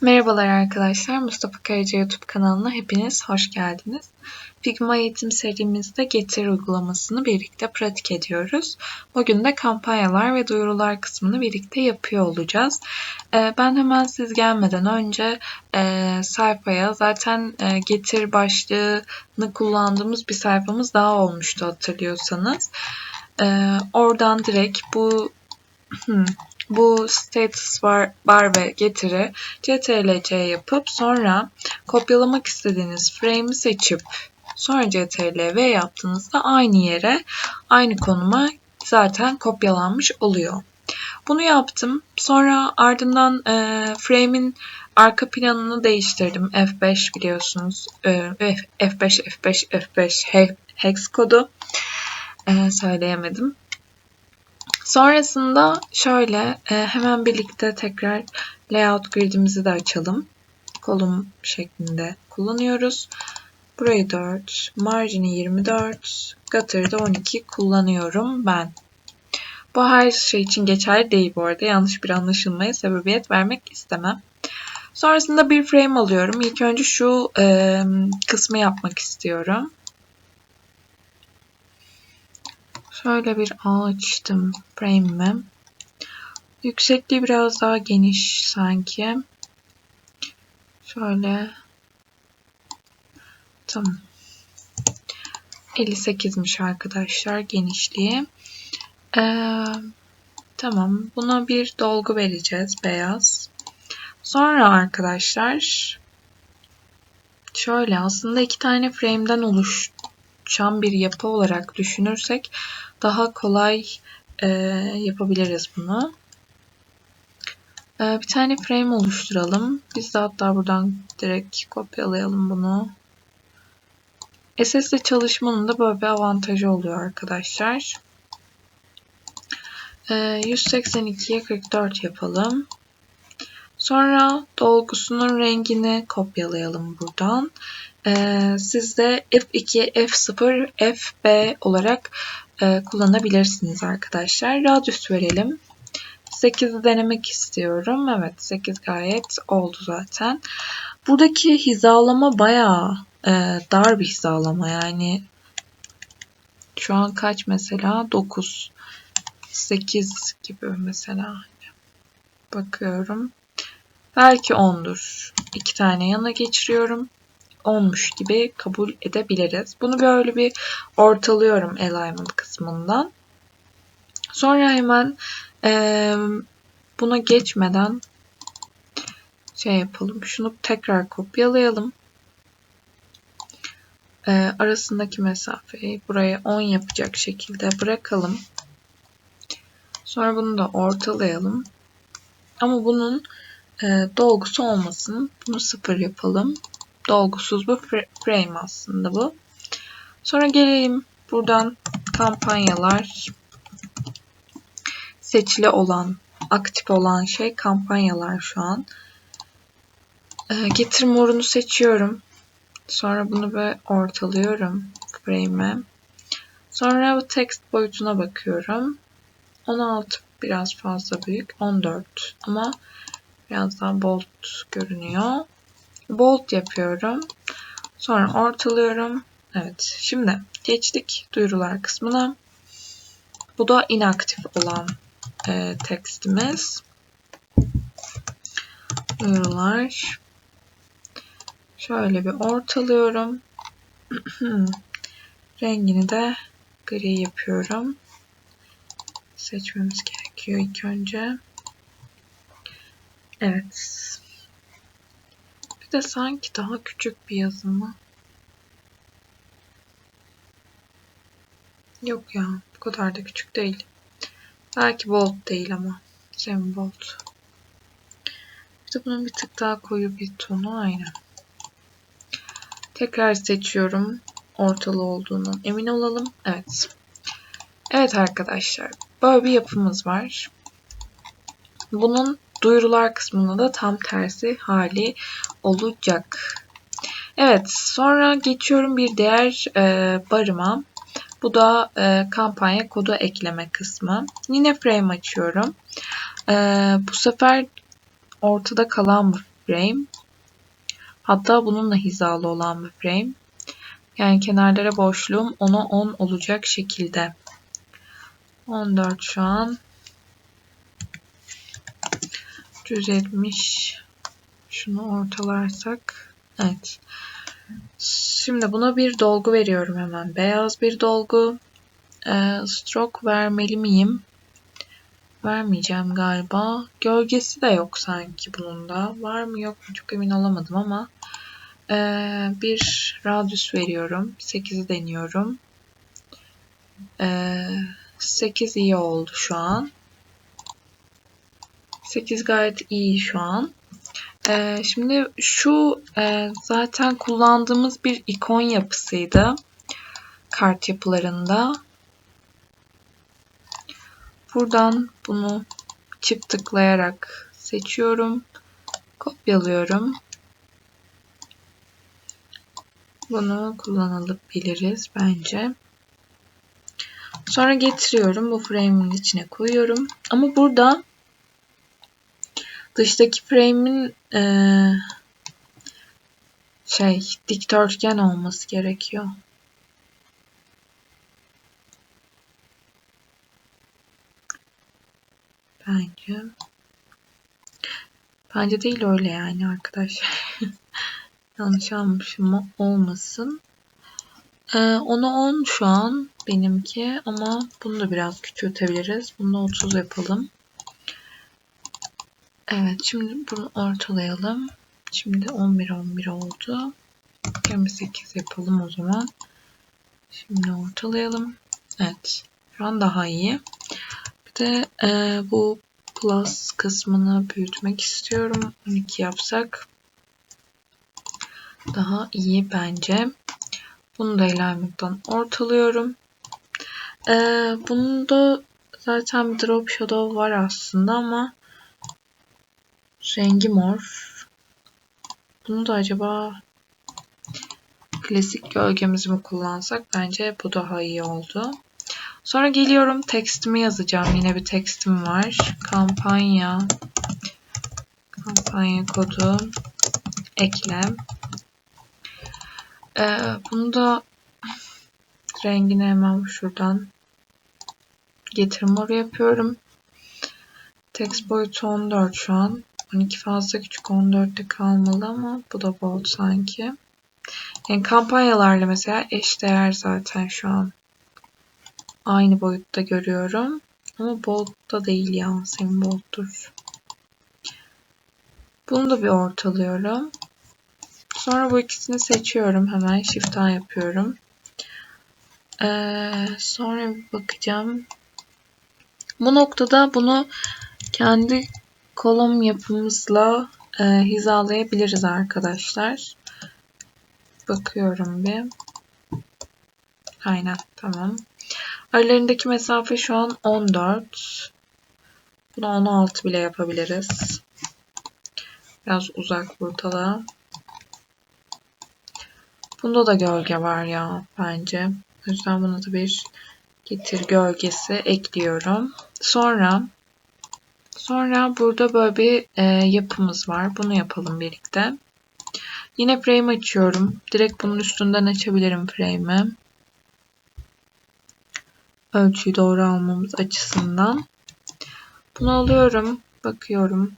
Merhabalar arkadaşlar, Mustafa Karaca YouTube kanalına hepiniz hoş geldiniz. Figma eğitim serimizde Getir uygulamasını birlikte pratik ediyoruz. Bugün de kampanyalar ve duyurular kısmını birlikte yapıyor olacağız. Ee, ben hemen siz gelmeden önce e, sayfaya zaten e, Getir başlığını kullandığımız bir sayfamız daha olmuştu hatırlıyorsanız. Ee, oradan direkt bu hmm, bu status bar, bar ve getiri ctrl-c yapıp sonra kopyalamak istediğiniz frame'i seçip sonra ctrl-v yaptığınızda aynı yere aynı konuma zaten kopyalanmış oluyor. Bunu yaptım. Sonra ardından e, frame'in arka planını değiştirdim. F5 biliyorsunuz. E, F5, F5, F5 hex kodu. E, söyleyemedim. Sonrasında şöyle e, hemen birlikte tekrar layout gridimizi de açalım. Kolum şeklinde kullanıyoruz. Burayı 4, margini 24, gutter'da 12 kullanıyorum ben. Bu her şey için geçerli değil bu arada. Yanlış bir anlaşılmaya sebebiyet vermek istemem. Sonrasında bir frame alıyorum. İlk önce şu e, kısmı yapmak istiyorum. Şöyle bir açtım frame'imi. Yüksekliği biraz daha geniş sanki. Şöyle. Tamam. 58'miş arkadaşlar genişliği. Ee, tamam. Buna bir dolgu vereceğiz. Beyaz. Sonra arkadaşlar şöyle aslında iki tane frame'den oluşan bir yapı olarak düşünürsek daha kolay e, yapabiliriz bunu. E, bir tane frame oluşturalım. Biz de hatta buradan direkt kopyalayalım bunu. SS'le çalışmanın da böyle bir avantajı oluyor arkadaşlar. E, 182'ye 44 yapalım. Sonra dolgusunun rengini kopyalayalım buradan. Ee, siz de F2, F0, FB olarak e, kullanabilirsiniz arkadaşlar. Radius verelim. 8'i denemek istiyorum. Evet 8 gayet oldu zaten. Buradaki hizalama bayağı e, dar bir hizalama yani. Şu an kaç mesela? 9. 8 gibi mesela. Bakıyorum. Belki 10'dur. İki tane yana geçiriyorum olmuş gibi kabul edebiliriz. Bunu böyle bir ortalıyorum alignment kısmından. Sonra hemen e, buna geçmeden şey yapalım. Şunu tekrar kopyalayalım. E, arasındaki mesafeyi buraya 10 yapacak şekilde bırakalım. Sonra bunu da ortalayalım. Ama bunun e, dolgusu olmasın. Bunu sıfır yapalım dolgusuz bir frame aslında bu. Sonra gelelim buradan kampanyalar seçili olan, aktif olan şey kampanyalar şu an. Ee, getir morunu seçiyorum. Sonra bunu böyle ortalıyorum frame'e. Sonra bu text boyutuna bakıyorum. 16 biraz fazla büyük. 14 ama biraz daha bold görünüyor bold yapıyorum. Sonra ortalıyorum. Evet. Şimdi geçtik duyurular kısmına. Bu da inaktif olan e, tekstimiz. Duyurular. Şöyle bir ortalıyorum. Rengini de gri yapıyorum. Seçmemiz gerekiyor ilk önce. Evet. Bir de sanki daha küçük bir yazımı. Yok ya bu kadar da küçük değil. Belki bold değil ama. Semi bold. İşte bunun bir tık daha koyu bir tonu aynı. Tekrar seçiyorum. Ortalı olduğunu emin olalım. Evet. Evet arkadaşlar. Böyle bir yapımız var. Bunun duyurular kısmında da tam tersi hali olacak. Evet sonra geçiyorum bir diğer e, barıma. Bu da e, kampanya kodu ekleme kısmı. Yine frame açıyorum. E, bu sefer ortada kalan frame. Hatta bununla hizalı olan bir frame. Yani kenarlara boşluğum 10'a 10 olacak şekilde. 14 şu an. 170 şunu ortalarsak. Evet. Şimdi buna bir dolgu veriyorum hemen. Beyaz bir dolgu. Ee, stroke vermeli miyim? Vermeyeceğim galiba. Gölgesi de yok sanki bunun da var mı yok mu çok emin olamadım ama ee, bir radius veriyorum. 8'i deniyorum. Ee, 8 iyi oldu şu an. 8 gayet iyi şu an. Ee, şimdi şu e, zaten kullandığımız bir ikon yapısıydı. Kart yapılarında. Buradan bunu çift tıklayarak seçiyorum. Kopyalıyorum. Bunu kullanılabiliriz bence. Sonra getiriyorum. Bu frame'in içine koyuyorum. Ama burada Dıştaki frame'in e, şey dikdörtgen olması gerekiyor. Bence. Bence değil öyle yani arkadaşlar. Yanlış almışım olmasın. Ee, onu 10 şu an benimki ama bunu da biraz küçültebiliriz. Bunu da 30 yapalım. Evet şimdi bunu ortalayalım. Şimdi 11 11 oldu. 28 yapalım o zaman. Şimdi ortalayalım. Evet. Şu an daha iyi. Bir de e, bu plus kısmını büyütmek istiyorum. 12 yapsak daha iyi bence. Bunu da alignment'tan ortalıyorum. E, bunda zaten bir drop shadow var aslında ama Rengi mor. Bunu da acaba klasik gölgemizi mi kullansak? Bence bu daha iyi oldu. Sonra geliyorum tekstimi yazacağım. Yine bir tekstim var. Kampanya kampanya kodu eklem. Ee, bunu da rengini hemen şuradan getir mor yapıyorum. Text boyutu 14 şu an. 12 fazla küçük 14'te kalmalı ama bu da bold sanki. Yani kampanyalarla mesela eşdeğer zaten şu an. Aynı boyutta görüyorum. Ama bold'da değil ya. Senin bold'dur. Bunu da bir ortalıyorum. Sonra bu ikisini seçiyorum. Hemen shift A yapıyorum. Ee, sonra bir bakacağım. Bu noktada bunu kendi kolum yapımızla e, hizalayabiliriz arkadaşlar. Bakıyorum bir. Aynen tamam. Aralarındaki mesafe şu an 14. Bunu 16 bile yapabiliriz. Biraz uzak burada Bunda da gölge var ya bence. O yüzden buna da bir getir gölgesi ekliyorum. Sonra Sonra burada böyle bir e, yapımız var. Bunu yapalım birlikte. Yine frame açıyorum. Direkt bunun üstünden açabilirim frame'i. Ölçüyü doğru almamız açısından. Bunu alıyorum. Bakıyorum.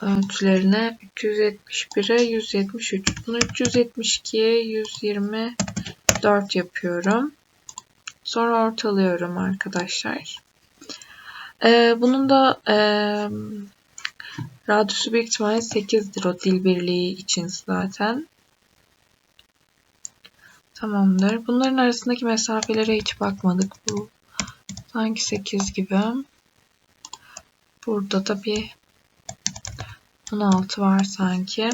Ölçülerine 371'e 173. Bunu 372'ye 124 yapıyorum. Sonra ortalıyorum arkadaşlar. Ee, bunun da e, radyosu büyük ihtimalle 8'dir o dil birliği için zaten. Tamamdır. Bunların arasındaki mesafelere hiç bakmadık. Bu sanki 8 gibi. Burada da bir 16 var sanki.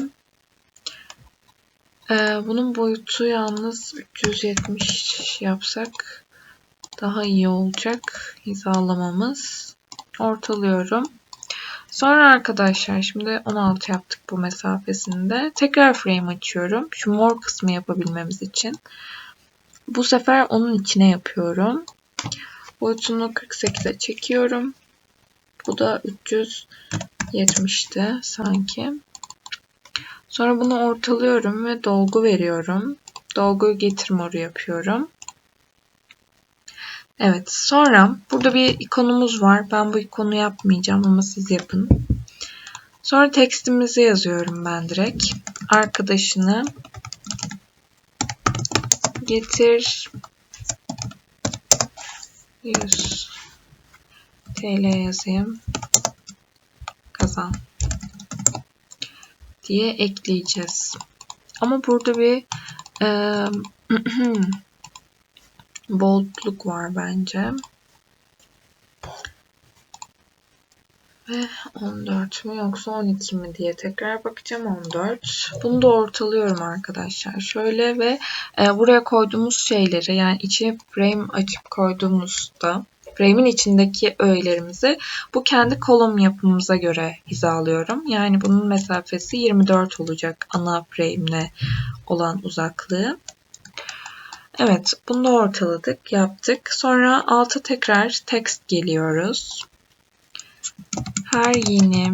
Ee, bunun boyutu yalnız 370 yapsak daha iyi olacak hizalamamız ortalıyorum. Sonra arkadaşlar şimdi 16 yaptık bu mesafesinde. Tekrar frame açıyorum. Şu mor kısmı yapabilmemiz için. Bu sefer onun içine yapıyorum. Boyutunu 48'e çekiyorum. Bu da 370'ti sanki. Sonra bunu ortalıyorum ve dolgu veriyorum. Dolguyu getir moru yapıyorum. Evet sonra burada bir ikonumuz var. Ben bu ikonu yapmayacağım ama siz yapın. Sonra tekstimizi yazıyorum ben direkt. Arkadaşını getir 100 TL yazayım. Kazan diye ekleyeceğiz. Ama burada bir e, boldluk var bence. Ve 14 mü yoksa 12 mi diye tekrar bakacağım 14. Bunu da ortalıyorum arkadaşlar. Şöyle ve e, buraya koyduğumuz şeyleri yani içine frame açıp koyduğumuzda frame'in içindeki öğelerimizi bu kendi kolum yapımıza göre hizalıyorum. Yani bunun mesafesi 24 olacak ana frame'le olan uzaklığı. Evet, bunu da ortaladık, yaptık. Sonra alta tekrar text geliyoruz. Her yeni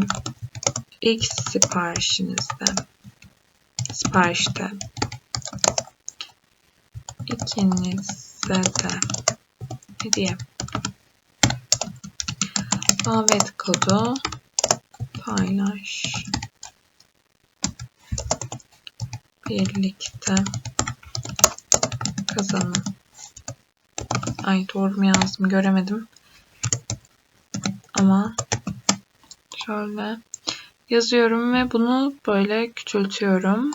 X siparişinizde siparişte ikinize de hediye davet kodu paylaş birlikte kazanın. Ay doğru mu yazdım göremedim. Ama şöyle yazıyorum ve bunu böyle küçültüyorum.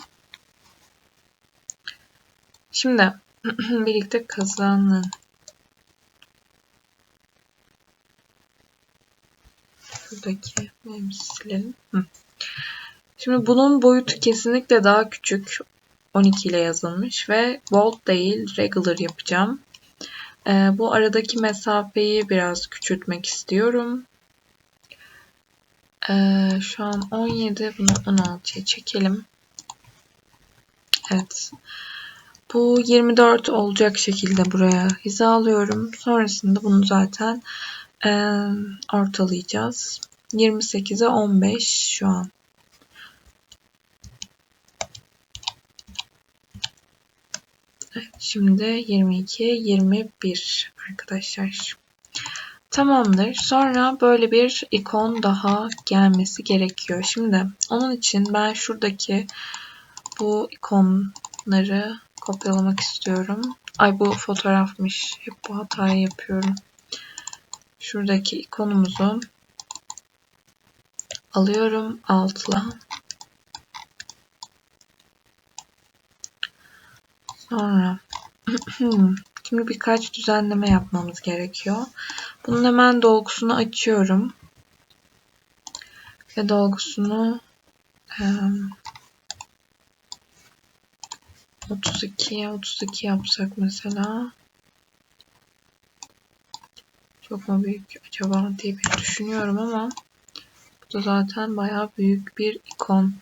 Şimdi birlikte kazanın. Şuradaki silelim. Şimdi bunun boyutu kesinlikle daha küçük. 12 ile yazılmış ve bold değil regular yapacağım. Ee, bu aradaki mesafeyi biraz küçültmek istiyorum. Ee, şu an 17 bunu 16'ya çekelim. Evet. Bu 24 olacak şekilde buraya hizalıyorum. Sonrasında bunu zaten e, ortalayacağız. 28'e 15 şu an. Evet, şimdi 22, 21 arkadaşlar. Tamamdır. Sonra böyle bir ikon daha gelmesi gerekiyor. Şimdi onun için ben şuradaki bu ikonları kopyalamak istiyorum. Ay bu fotoğrafmış. Hep bu hatayı yapıyorum. Şuradaki ikonumuzu alıyorum altla. Sonra şimdi birkaç düzenleme yapmamız gerekiyor. Bunun hemen dolgusunu açıyorum. Ve dolgusunu 32'ye 32 yapsak mesela. Çok mu büyük acaba diye bir düşünüyorum ama bu da zaten bayağı büyük bir ikon.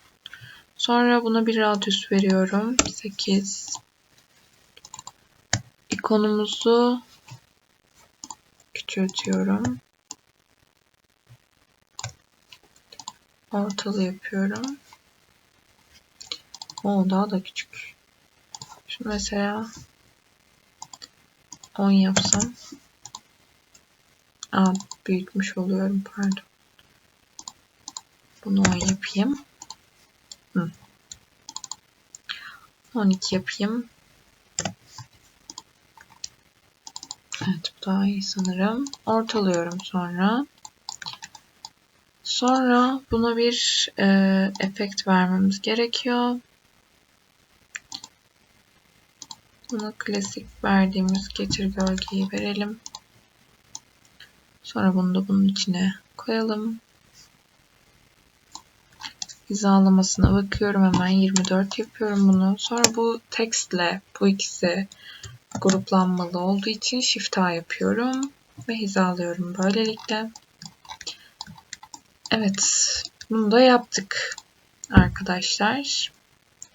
Sonra buna bir radyus veriyorum. 8 ikonumuzu küçültüyorum. Ortalı yapıyorum. O daha da küçük. Şimdi mesela 10 yapsam Aa, büyütmüş oluyorum pardon. Bunu 10 yapayım. Hı. 12 yapayım. Evet bu daha iyi sanırım. Ortalıyorum sonra. Sonra buna bir e, efekt vermemiz gerekiyor. Buna klasik verdiğimiz getir gölgeyi verelim. Sonra bunu da bunun içine koyalım. Hizalamasına bakıyorum hemen 24 yapıyorum bunu. Sonra bu textle bu ikisi gruplanmalı olduğu için shift A yapıyorum ve hizalıyorum böylelikle. Evet, bunu da yaptık arkadaşlar.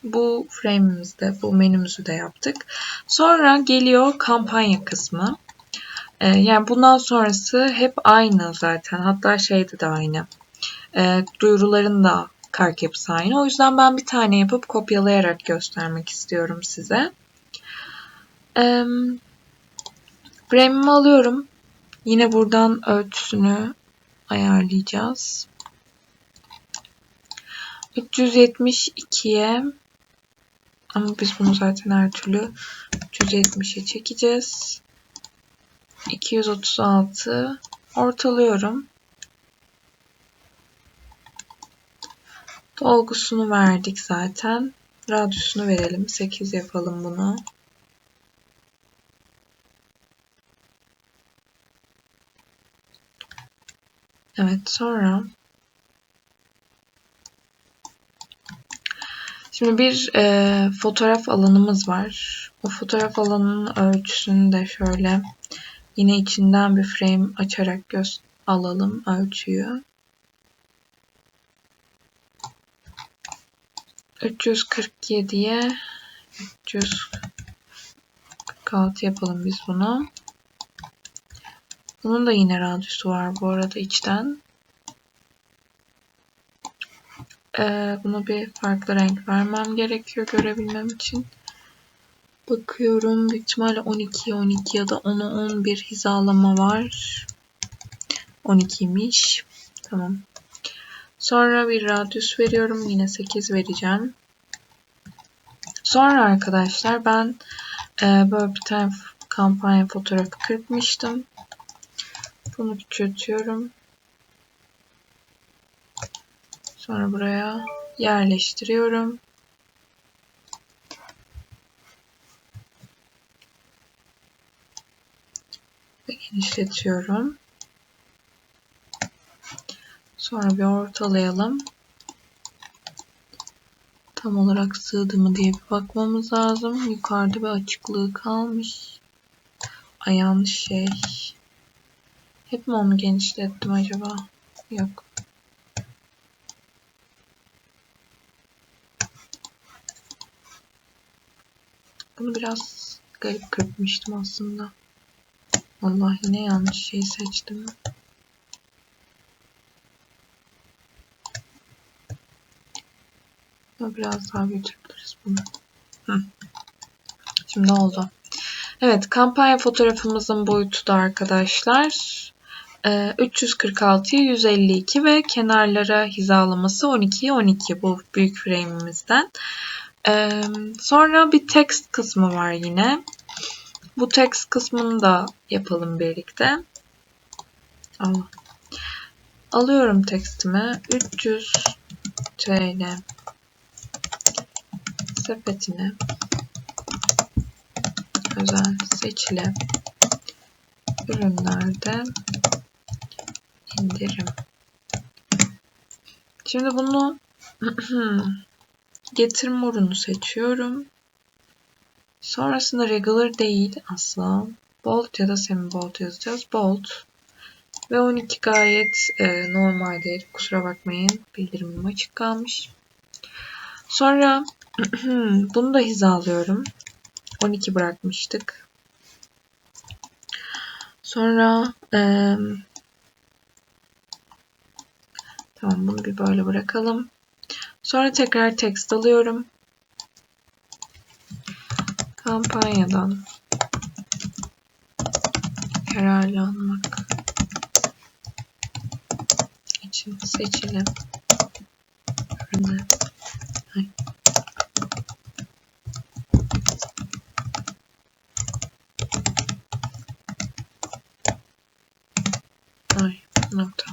Bu frame'imizde, bu menümüzü de yaptık. Sonra geliyor kampanya kısmı. Ee, yani bundan sonrası hep aynı zaten. Hatta şeyde de aynı. Ee, duyuruların da kart yapısı aynı. O yüzden ben bir tane yapıp kopyalayarak göstermek istiyorum size. Ee, Frame'imi alıyorum. Yine buradan ölçüsünü ayarlayacağız. 372'ye ama biz bunu zaten her türlü 370'e çekeceğiz. 236 ortalıyorum. Dolgusunu verdik zaten. Radyusunu verelim. 8 yapalım bunu. Evet sonra Şimdi bir e, fotoğraf alanımız var. O fotoğraf alanının ölçüsünü de şöyle yine içinden bir frame açarak göz alalım ölçüyü. 347'ye 346 yapalım biz bunu. Bunun da yine radyusu var bu arada içten. Ee, buna bir farklı renk vermem gerekiyor görebilmem için. Bakıyorum büyük ihtimalle 12 12 ya da 10'a 11 hizalama var. 12'ymiş. Tamam. Sonra bir radyus veriyorum. Yine 8 vereceğim. Sonra arkadaşlar ben e, böyle bir tane kampanya fotoğrafı kırpmıştım. Bunu küçültüyorum. Sonra buraya yerleştiriyorum. Ve genişletiyorum. Sonra bir ortalayalım. Tam olarak sığdı mı diye bir bakmamız lazım. Yukarıda bir açıklığı kalmış. Ay yanlış şey. Hep mi onu genişlettim acaba? Yok. Bunu biraz garip kırpmıştım aslında. Allah yine yanlış şey seçtim. Biraz daha büyütebiliriz bunu. Hı. Şimdi oldu. Evet kampanya fotoğrafımızın boyutu da arkadaşlar 346'ya 152 ve kenarlara hizalaması 12'ye 12 bu büyük frame'imizden. Sonra bir text kısmı var yine. Bu text kısmını da yapalım birlikte. Alıyorum tekstimi. 300 TL sepetine özel seçili ürünlerde indirim. Şimdi bunu getirme ürünü seçiyorum. Sonrasında regular değil asla. Bold ya da semi bold yazacağız. Bold. Ve 12 gayet e, normal değil. Kusura bakmayın. Bildirimim açık kalmış. Sonra bunu da hizalıyorum. 12 bırakmıştık. Sonra e, tamam bunu bir böyle bırakalım. Sonra tekrar text alıyorum. Kampanyadan yararlanmak için seçilen ürünler. Ay, nokta.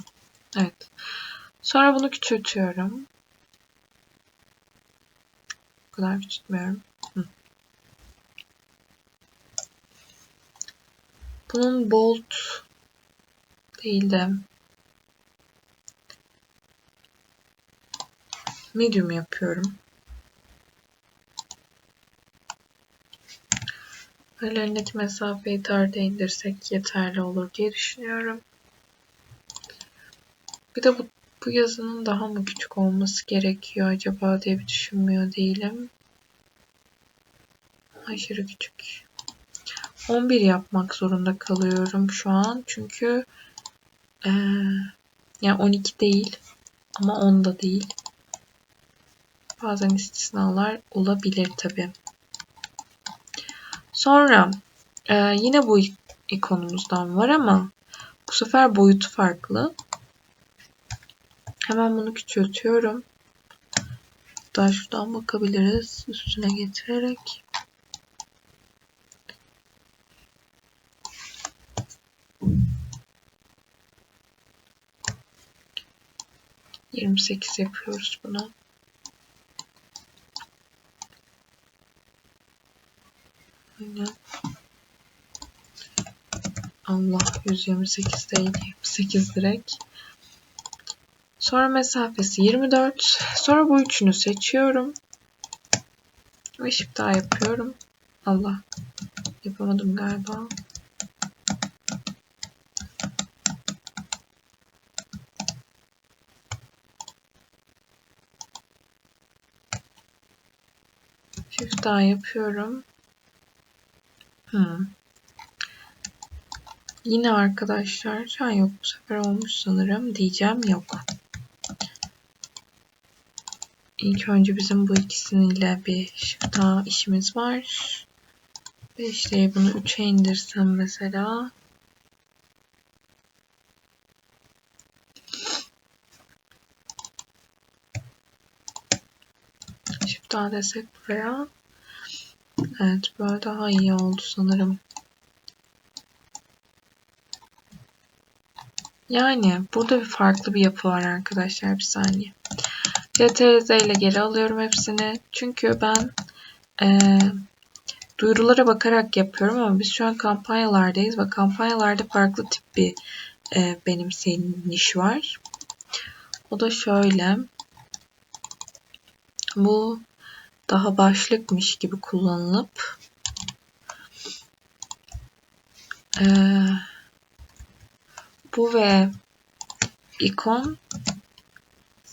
Evet. Sonra bunu küçültüyorum. Bu kadar küçültmüyorum. Bunun bold değil de medium yapıyorum. Aralarındaki mesafeyi darda indirsek yeterli olur diye düşünüyorum. Bir de bu, bu yazının daha mı küçük olması gerekiyor acaba diye bir düşünmüyor değilim. Aşırı küçük. 11 yapmak zorunda kalıyorum şu an. Çünkü ee, yani 12 değil ama 10 da değil. Bazen istisnalar olabilir tabi. Sonra e, yine bu ikonumuzdan var ama bu sefer boyutu farklı. Hemen bunu küçültüyorum. Daha şuradan bakabiliriz üstüne getirerek. Yirmi sekiz yapıyoruz bunu. Aynen. Allah 128 değil 28 direkt. Sonra mesafesi 24. Sonra bu üçünü seçiyorum. Ve shift daha yapıyorum. Allah. Yapamadım galiba. Shift daha yapıyorum. Hmm. Yine arkadaşlar. Ha yok bu sefer olmuş sanırım. Diyeceğim yok. İlk önce bizim bu ikisiyle bir daha işimiz var. 5'liği bunu 3'e indirsem mesela. Shift daha desek buraya. Evet böyle daha iyi oldu sanırım. Yani burada bir farklı bir yapı var arkadaşlar. Bir saniye. CTRZ ile geri alıyorum hepsini. Çünkü ben e, duyurulara bakarak yapıyorum ama biz şu an kampanyalardayız ve kampanyalarda farklı tip bir e, benimseniş var. O da şöyle. Bu daha başlıkmış gibi kullanılıp e, bu ve ikon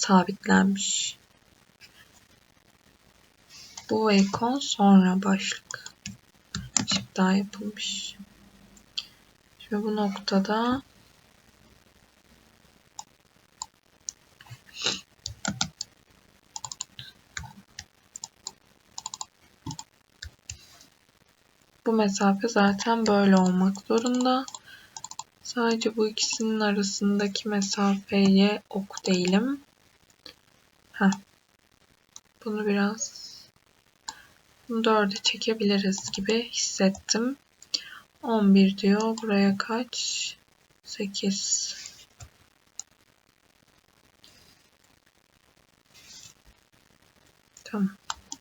sabitlenmiş. Bu ikon sonra başlık. Şimdi daha yapılmış. Şimdi bu noktada bu mesafe zaten böyle olmak zorunda. Sadece bu ikisinin arasındaki mesafeye ok değilim. Heh. Bunu biraz bunu dörde çekebiliriz gibi hissettim. 11 diyor. Buraya kaç? 8. Tamam.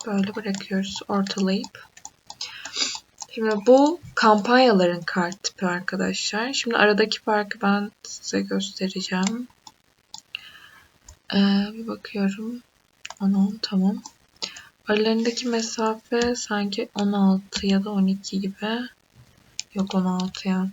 Böyle bırakıyoruz ortalayıp. Şimdi bu kampanyaların kart tipi arkadaşlar. Şimdi aradaki farkı ben size göstereceğim. Ee, bir bakıyorum. 10 tamam. Aralarındaki mesafe sanki 16 ya da 12 gibi. Yok 16 ya.